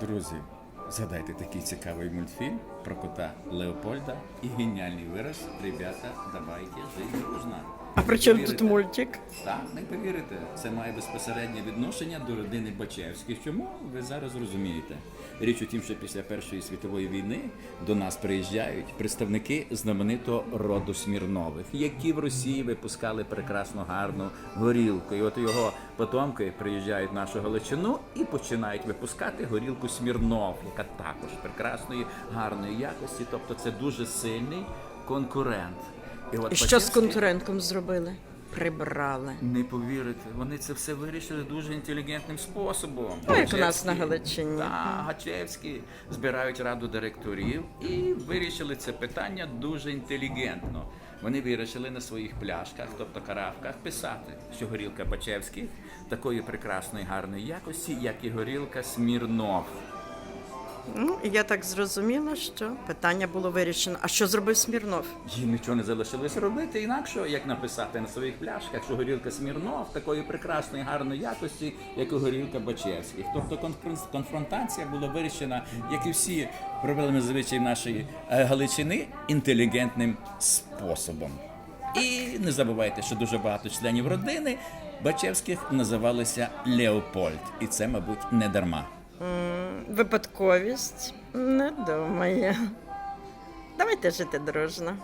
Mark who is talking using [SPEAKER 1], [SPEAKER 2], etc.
[SPEAKER 1] Друзі, згадайте такий цікавий мультфільм про кота Леопольда і геніальний вираз Ребята, давайте жити дружно.
[SPEAKER 2] А при чому тут мультик?
[SPEAKER 1] Так, не повірите, це має безпосереднє відношення до родини Бачевських. Чому ви зараз розумієте? Річ у тім, що після Першої світової війни до нас приїжджають представники знаменитого роду Смірнових, які в Росії випускали прекрасну гарну горілку. І от його потомки приїжджають в нашу Галичину і починають випускати горілку Смірнов, яка також прекрасної, гарної якості. Тобто це дуже сильний конкурент. От
[SPEAKER 2] І що з конкурентом зробили? Прибрали.
[SPEAKER 1] не повірите, вони це все вирішили дуже інтелігентним способом.
[SPEAKER 2] Ну, як у нас на Галичині.
[SPEAKER 1] Так, Гачевські збирають раду директорів і вирішили це питання дуже інтелігентно. Вони вирішили на своїх пляшках, тобто каравках, писати, що горілка Бачевських такої прекрасної гарної якості, як і горілка Смірнов.
[SPEAKER 2] Ну, я так зрозуміла, що питання було вирішено. А що зробив Смірнов?
[SPEAKER 1] Їм нічого не залишилось робити інакше, як написати на своїх пляшках, що горілка Смірнов такої прекрасної, гарної якості, як і горілка Бачевських. Тобто конфрон- конфронтація була вирішена, як і всі проблеми звичаї нашої е, Галичини, інтелігентним способом. І не забувайте, що дуже багато членів родини Бачевських називалися Леопольд, і це, мабуть, не дарма.
[SPEAKER 2] Випадковість? Не думаю. Давайте жити дружно.